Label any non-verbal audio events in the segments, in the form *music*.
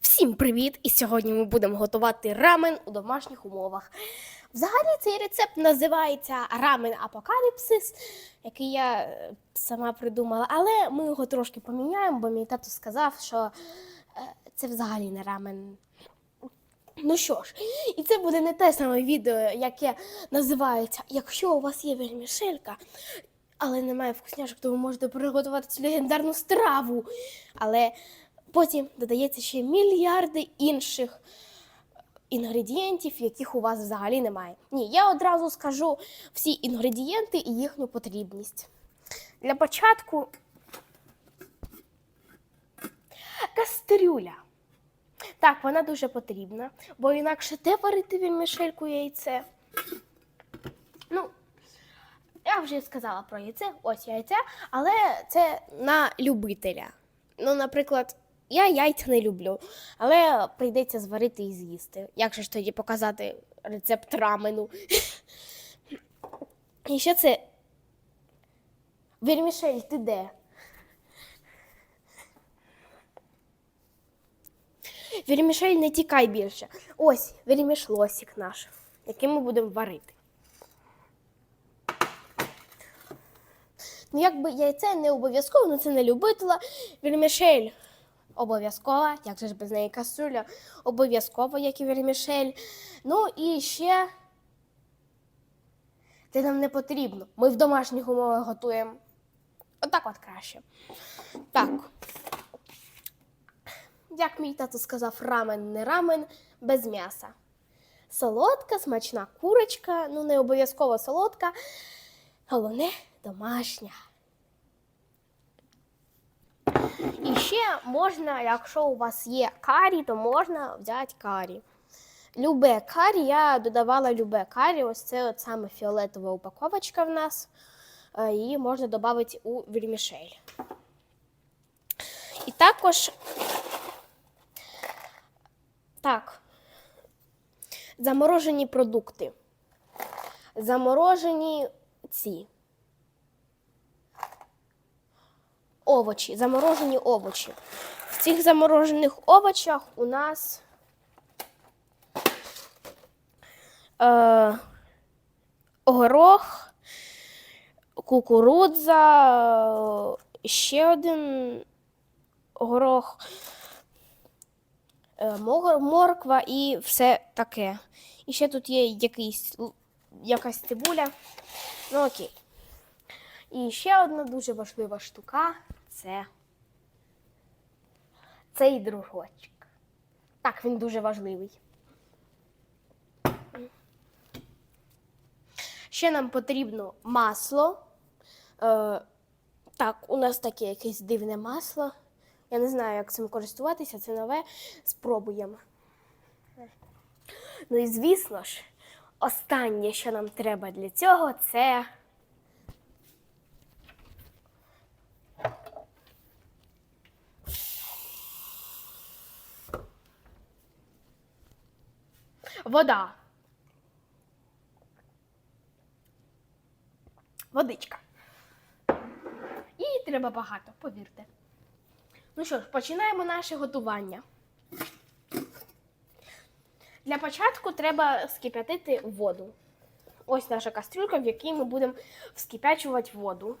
Всім привіт! І сьогодні ми будемо готувати рамен у домашніх умовах. Взагалі цей рецепт називається рамен апокаліпсис, який я е, сама придумала, але ми його трошки поміняємо, бо мій тато сказав, що е, це взагалі не рамен. Ну що ж, і це буде не те саме відео, яке називається Якщо у вас є вермішелька, але немає вкусняшок, то ви можете приготувати цю легендарну страву. Але потім додається ще мільярди інших інгредієнтів, яких у вас взагалі немає. Ні, я одразу скажу всі інгредієнти і їхню потрібність. Для початку кастрюля. Так, вона дуже потрібна, бо інакше де варити вірмішельку яйце. Ну, я вже сказала про яйце, ось яйце, але це на любителя. Ну, наприклад, я яйця не люблю, але прийдеться зварити і з'їсти. Як же ж тоді показати рецепт рамену? І ще це. Вірмішель, ти де? Вірмішель, не тікай більше. Ось вірмішлосик наш, який ми будемо варити. Ну, якби яйце не обов'язково, ну це не любителя. Вірмішель обов'язково, як же ж без неї касуля, обов'язково, як і вірмішель. Ну і ще це нам не потрібно. Ми в домашніх умовах готуємо. Отак от краще. Так. Як мій тато сказав, рамен не рамен без м'яса. Солодка, смачна курочка, ну не обов'язково солодка. Головне домашня. І ще можна, якщо у вас є карі, то можна взяти карі. Любе карі, я додавала любе карі, ось це от саме фіолетова упаковочка в нас. Е, Її можна додати у вірмішель. І також так, заморожені продукти. Заморожені ці. Овочі, заморожені овочі. В цих заморожених овочах у нас е, горох, кукурудза, е, ще один горох, е, морква і все таке. І ще тут є якийсь, якась цибуля. Ну окей. І ще одна дуже важлива штука це цей дружочок. Так, він дуже важливий. Ще нам потрібно масло. Е, так, у нас таке якесь дивне масло. Я не знаю, як цим користуватися, це нове. Спробуємо. Ну і звісно ж, останнє, що нам треба для цього, це. Вода. Водичка. І треба багато, повірте. Ну що ж, починаємо наше готування. Для початку треба вскип'ятити воду. Ось наша кастрюлька, в якій ми будемо вскипячувати воду.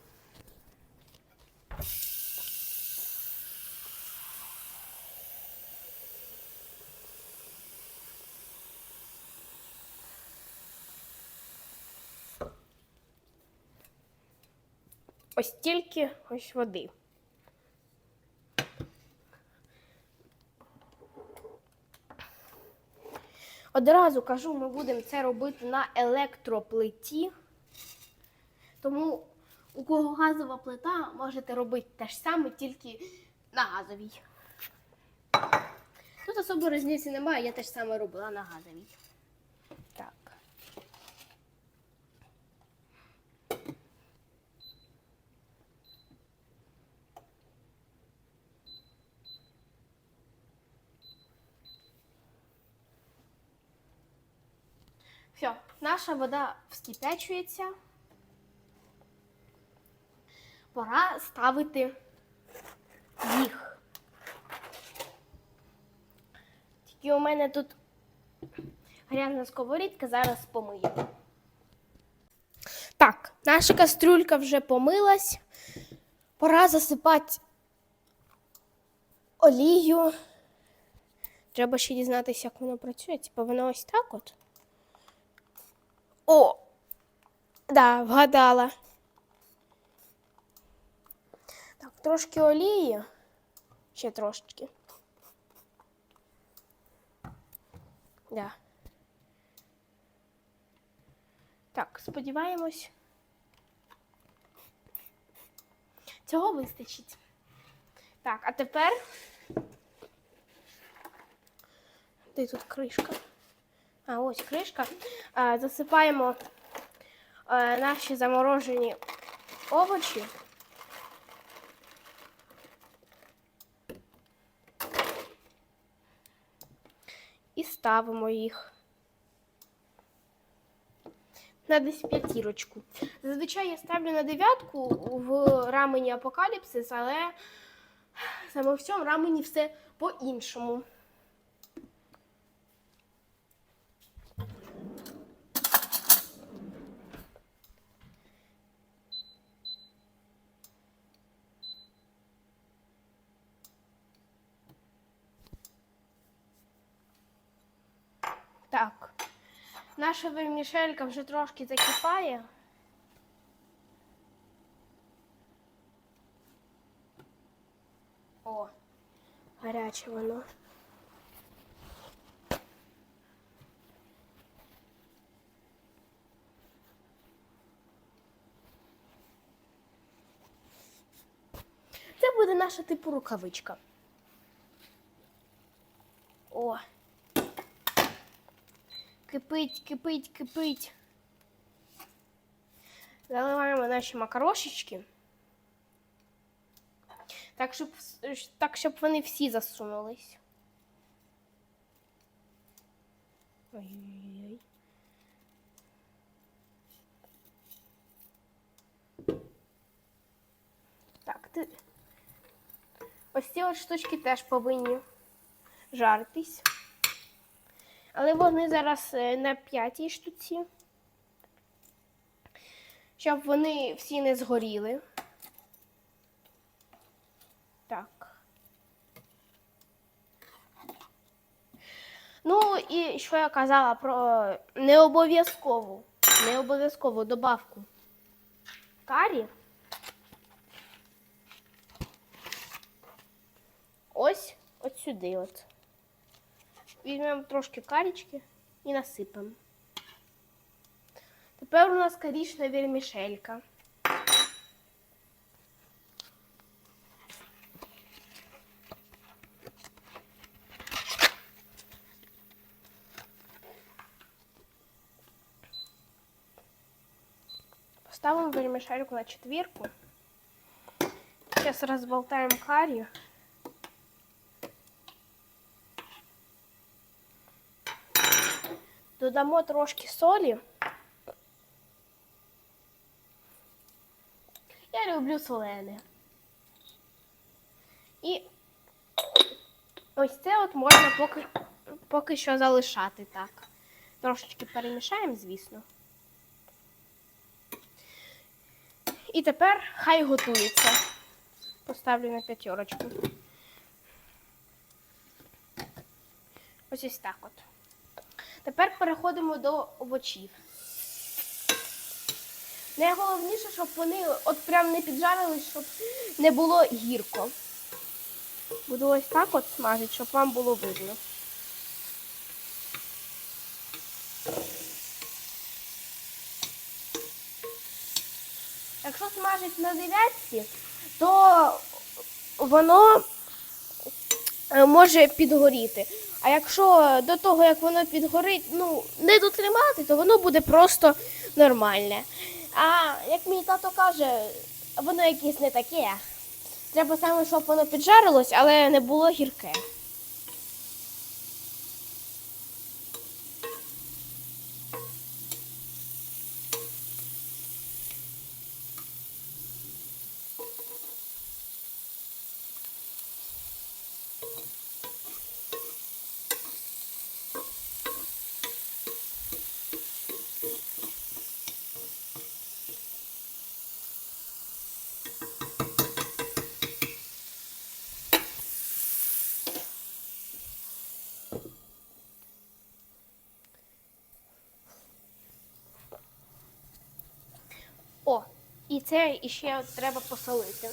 Ось тільки ось води. Одразу кажу, ми будемо це робити на електроплиті. Тому у кого газова плита, можете робити те ж саме, тільки на газовій. Тут особо різниці немає, я теж саме робила на газовій. Так. Все, наша вода вскипячується. Пора ставити їх. Тільки у мене тут грязна сковорідка, зараз помию. Так, наша кастрюлька вже помилась. Пора засипати олію. Треба ще дізнатися, як воно працює. Типа воно ось так от. О! Да, вгадала. Так, трошки олії. Ще трошечки. Да. Так, сподіваємось. Цього вистачить. Так, а тепер. Де тут кришка? А, ось кришка. Засипаємо а, наші заморожені овочі. І ставимо їх на десь п'ятірочку. Зазвичай я ставлю на дев'ятку в рамені Апокаліпсис, але саме в цьому рамені все по-іншому. Так. Наша вермішелька вже трошки закипає. О, гаряче воно. Це буде наша типу рукавичка. О. Кипить, кипить, кипить. Заливаємо наші макарошечки. Так, щоб, так, щоб вони всі засунулись. Ой-ой-ой. Так, ти... ось ці от штучки теж повинні жартись. Але вони зараз е, на п'ятій штуці. Щоб вони всі не згоріли. Так. Ну і що я казала про необов'язкову, необов'язкову добавку карі. Ось от сюди от. Візьмемо трошки карічки і насипемо. Тепер у нас корічна вермішелька. Поставимо вермішельку на четвірку. Сейчас разболтаем карри. Додамо трошки солі. Я люблю солене. І ось це от можна поки, поки що залишати так. Трошечки перемішаємо, звісно. І тепер хай готується. Поставлю на п'ятерочку. Ось ось так от. Тепер переходимо до овочів. Найголовніше, щоб вони от прям не піджарились, щоб не було гірко. Буду ось так от смажити, щоб вам було видно. Якщо смажить на дев'ятці, то воно е, може підгоріти. А якщо до того, як воно підгорить, ну, не дотримати, то воно буде просто нормальне. А як мій тато каже, воно якесь не таке. Треба саме, щоб воно піджарилось, але не було гірке. О, і це іще треба посолити.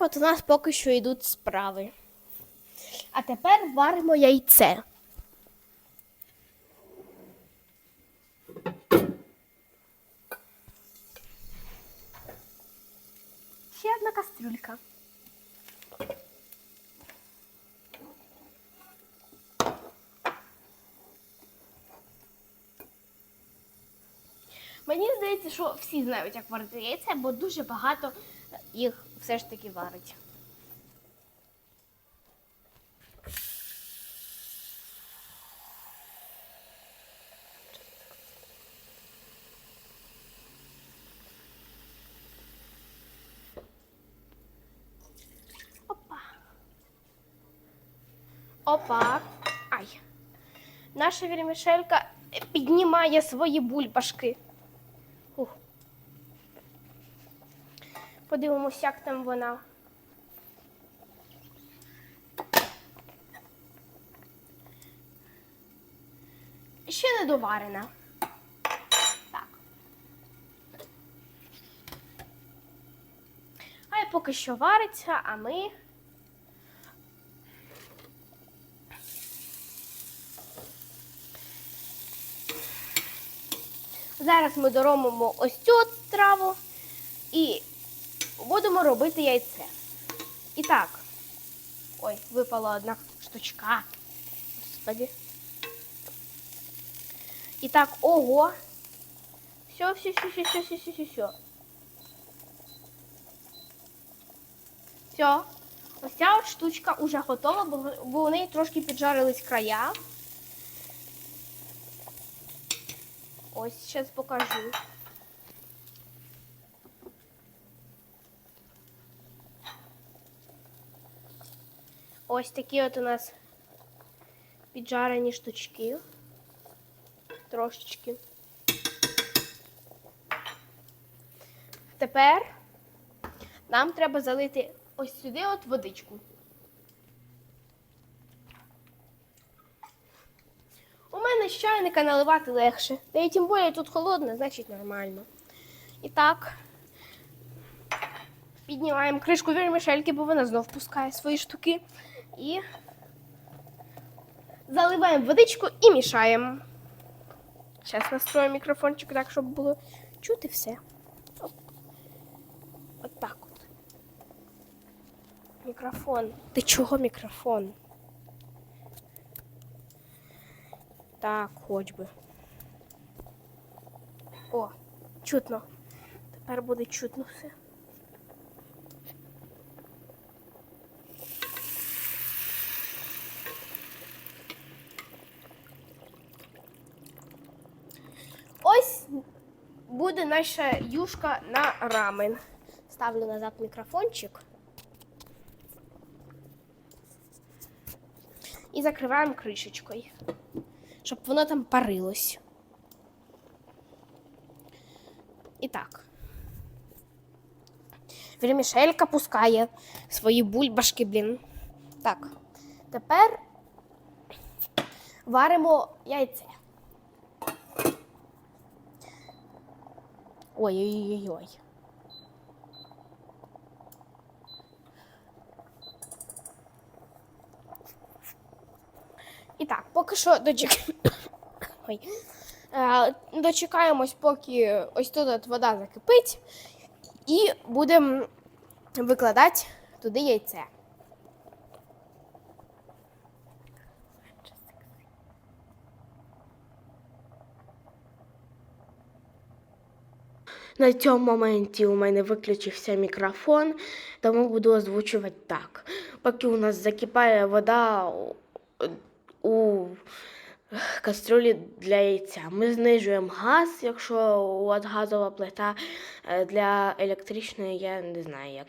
От у нас поки що йдуть справи. А тепер варимо яйце. Ще одна кастрюлька. Мені здається, що всі знають, як варити яйце, бо дуже багато їх все ж таки варить. Опа. Ай. Наша вірмішелька піднімає свої бульбашки. Подивимось, як там вона. Ще не доварена. Так. Хай поки що вариться, а ми. Зараз ми доробимо ось цю траву і будемо робити яйце. І так. Ой, випала одна штучка. Господи. І так, ого. Все, все, все, все, все, все, все, все, все. Все. Ось ця от штучка вже готова, бо, у неї трошки піджарились края. Ось, зараз покажу. Ось такі от у нас піджарені штучки. Трошечки. Тепер нам треба залити ось сюди от водичку. У мене з чайника наливати легше. Та і тим більше тут холодно, значить нормально. І так. Піднімаємо кришку вірмішельки, бо вона знов пускає свої штуки. І заливаємо водичку і мішаємо. Зараз настроїмо мікрофончик так, щоб було чути все. Оп. От так от. Мікрофон. Ти чого мікрофон? Так, хоч би. О, чутно. Тепер буде чутно все. Ось буде наша юшка на рамен. Ставлю назад мікрофончик. І закриваємо кришечкою, щоб воно там парилось. І так. Вермішелька пускає свої бульбашки, блін. Так. Тепер варимо яйце. Ой-ой-ой-ой. І так, поки що дочек... *coughs* Ой. Е, дочекаємось, поки ось тут вода закипить, і будемо викладати туди яйце. На цьому моменті у мене виключився мікрофон, тому буду озвучувати так. Поки у нас закипає вода у- кастрюлі для яйця. Ми знижуємо газ, якщо у вас газова плита е, для електричної, я не знаю, як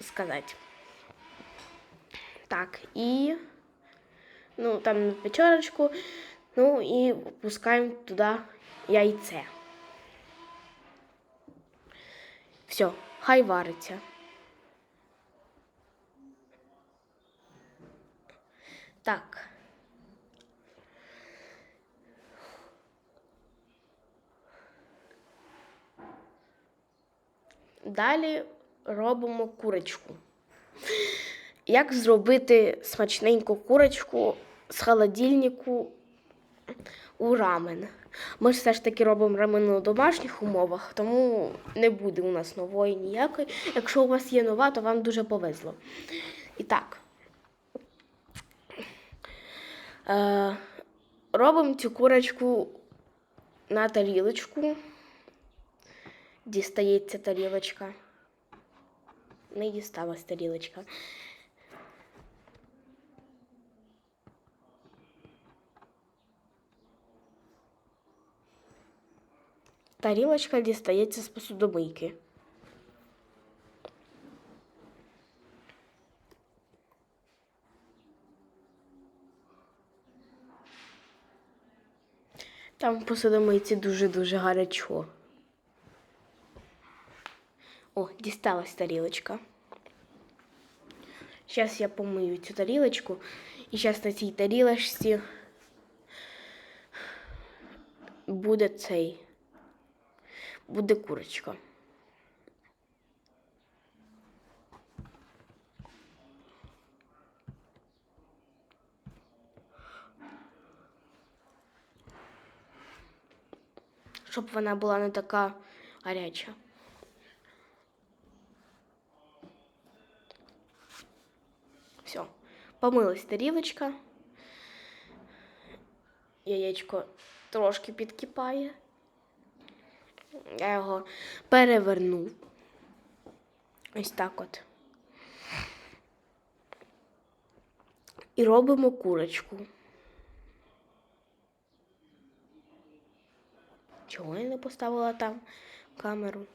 сказати. Так, і ну, там на печерочку, ну і пускаємо туди яйце. Все, хай вариться. Так. Далі робимо курочку. Як зробити смачненьку курочку з холодильнику у рамен? Ми ж все ж таки робимо рамен у домашніх умовах, тому не буде у нас нової ніякої. Якщо у вас є нова, то вам дуже повезло. І так. Е, робимо цю курочку на тарілочку. Дістається тарілочка. Не дісталась тарілочка. Тарілочка дістається з посудомийки. Там в посудомийці дуже-дуже гарячо. О, дісталась тарілочка. Зараз я помию цю тарілочку. І зараз на цій тарілочці буде цей. Буде курочка. Щоб вона була не така гаряча. Все. Помилась тарілочка. Яєчко трошки підкипає. Я його перевернув. Ось так от. І робимо курочку. Чого я не поставила там камеру?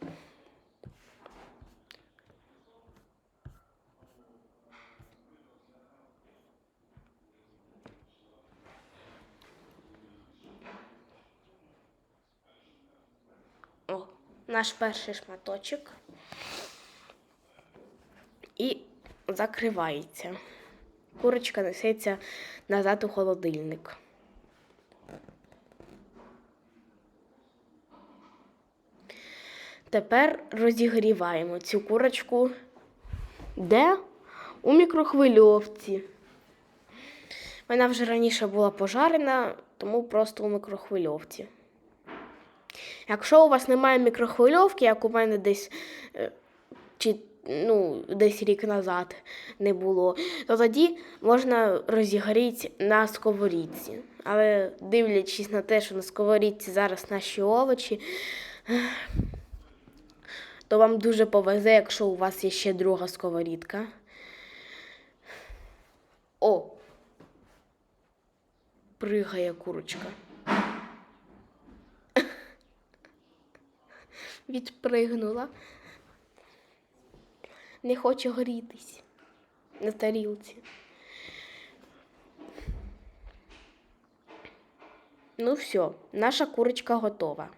О, наш перший шматочок. І закривається. Курочка несеться назад у холодильник. Тепер розігріваємо цю курочку. Де? У мікрохвильовці. Вона вже раніше була пожарена, тому просто у мікрохвильовці. Якщо у вас немає мікрохвильовки, як у мене десь е, чи ну, десь рік назад не було, то тоді можна розігріти на сковорідці. Але дивлячись на те, що на сковорідці зараз наші овочі, то вам дуже повезе, якщо у вас є ще друга сковорідка. О! Пригає курочка. Відпригнула. Не хоче горітись на тарілці. Ну все, наша курочка готова.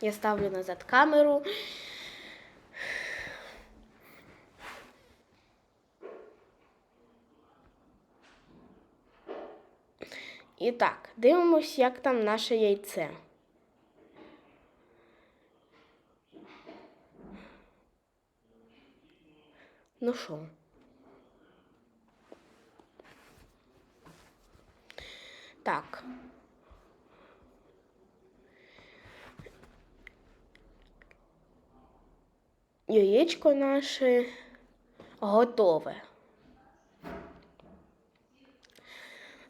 Я ставлю назад камеру. І так, дивимось, як там наше яйце. Ну що? Так. Яєчко наше готове.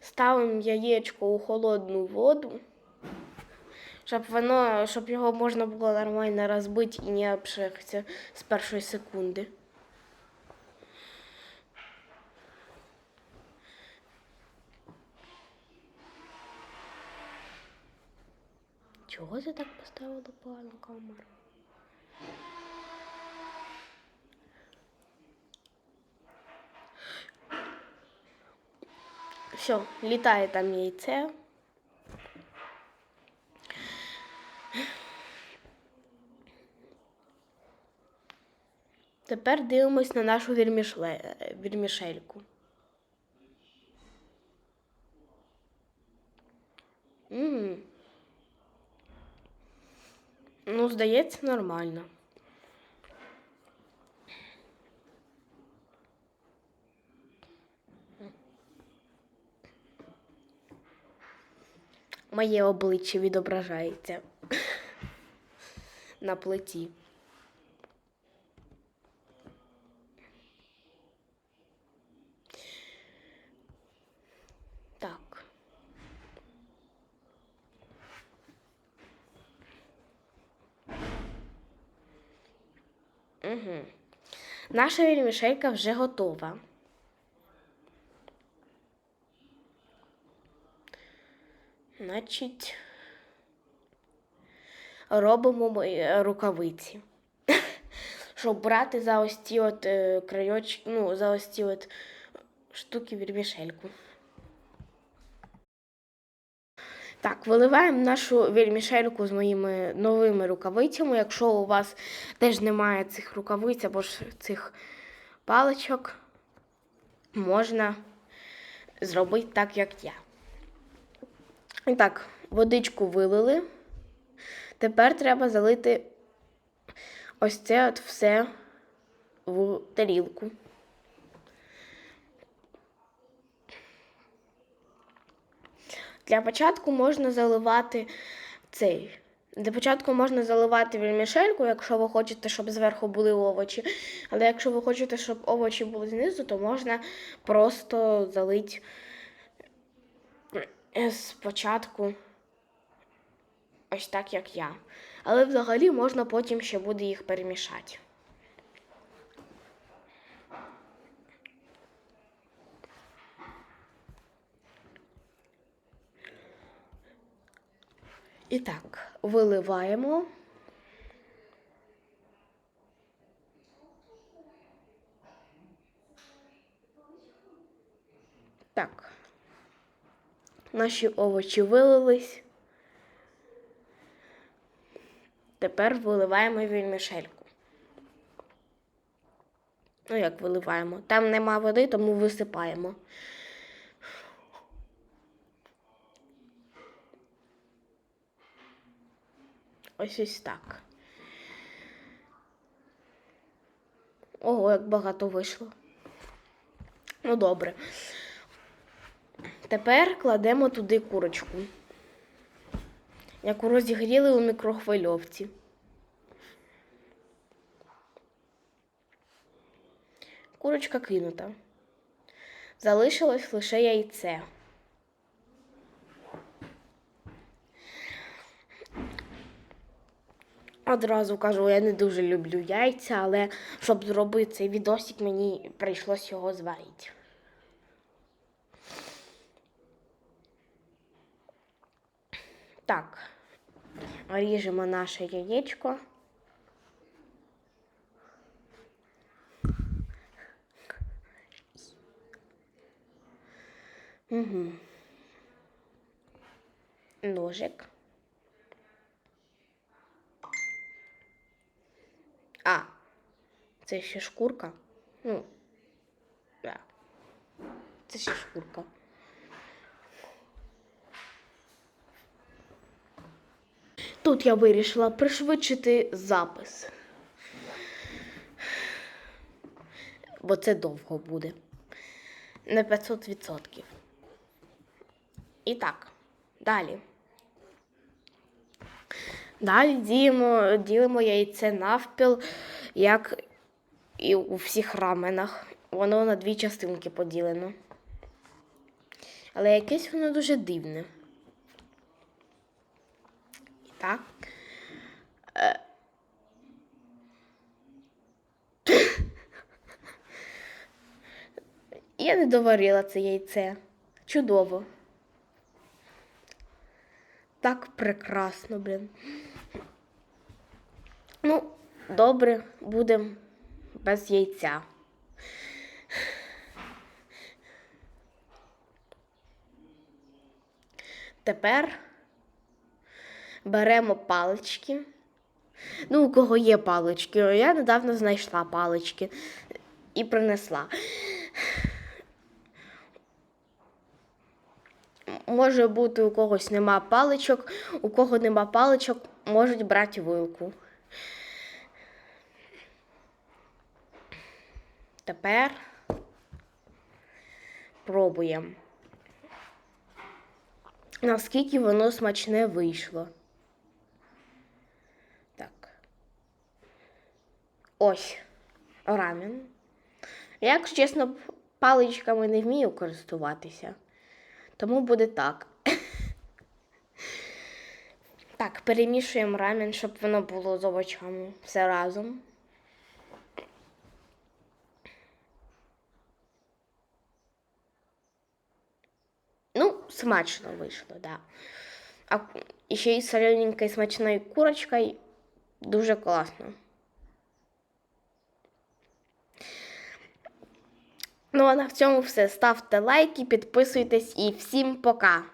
Ставимо яєчко у холодну воду, щоб воно, щоб його можна було нормально розбити і не обшихся з першої секунди. Чого ти так поставила погану камеру? Все, літає там яйце. Тепер дивимось на нашу вірмішле... вірмішельку. М. Ну, здається, нормально. Моє обличчя відображається *laughs* на плиті. Так. Угу. Наша вірмішелька вже готова. Значить, робимо ми е, рукавиці. *laughs* Щоб брати за ось ці от е, крайочки, ну, за ось ці от штуки вірмішельку. Так, виливаємо нашу вірмішельку з моїми новими рукавицями. Якщо у вас теж немає цих рукавиць або ж цих паличок, можна зробити так, як я. І так, водичку вилили. Тепер треба залити ось це от все в тарілку. Для початку можна заливати цей. Для початку можна заливати вельмішельку, якщо ви хочете, щоб зверху були овочі. Але якщо ви хочете, щоб овочі були знизу, то можна просто залити е, спочатку ось так, як я. Але взагалі можна потім ще буде їх перемішати. І так, виливаємо. Так. Наші овочі вилились. Тепер виливаємо вільмішельку. Ну, як виливаємо? Там нема води, тому висипаємо. Ось ось так. Ого, як багато вийшло. Ну, добре. Тепер кладемо туди курочку, яку розігріли у мікрохвильовці. Курочка кинута. Залишилось лише яйце. Одразу кажу, я не дуже люблю яйця, але щоб зробити цей відосик, мені прийшлось його зварити. Так, ріжемо наше яєчко. Угу. Ножик. А, це ще шкурка. Ну, да. Це ще шкурка. Тут я вирішила пришвидшити запис. Бо це довго буде. На 500%. І так, далі. Далі ділимо, ділимо яйце навпіл, як і у всіх раменах. Воно на дві частинки поділено. Але якесь воно дуже дивне. Так. Е. Я не доварила це яйце. Чудово. так прекрасно, блін. Добре, будемо без яйця. Тепер беремо палички. Ну, у кого є палички. Я недавно знайшла палички і принесла. Може бути, у когось нема паличок, у кого нема паличок, можуть брати вилку. Тепер пробуємо. Наскільки воно смачне вийшло. Так. Ось рамен. Я, якщо чесно, паличками не вмію користуватися. Тому буде так. *laughs* Так, перемішуємо рамен, щоб воно було з овочами все разом. Ну, смачно вийшло, да. А ще й солененькою смачною курочкою дуже класно. Ну, а на цьому все. Ставте лайки, підписуйтесь і всім пока!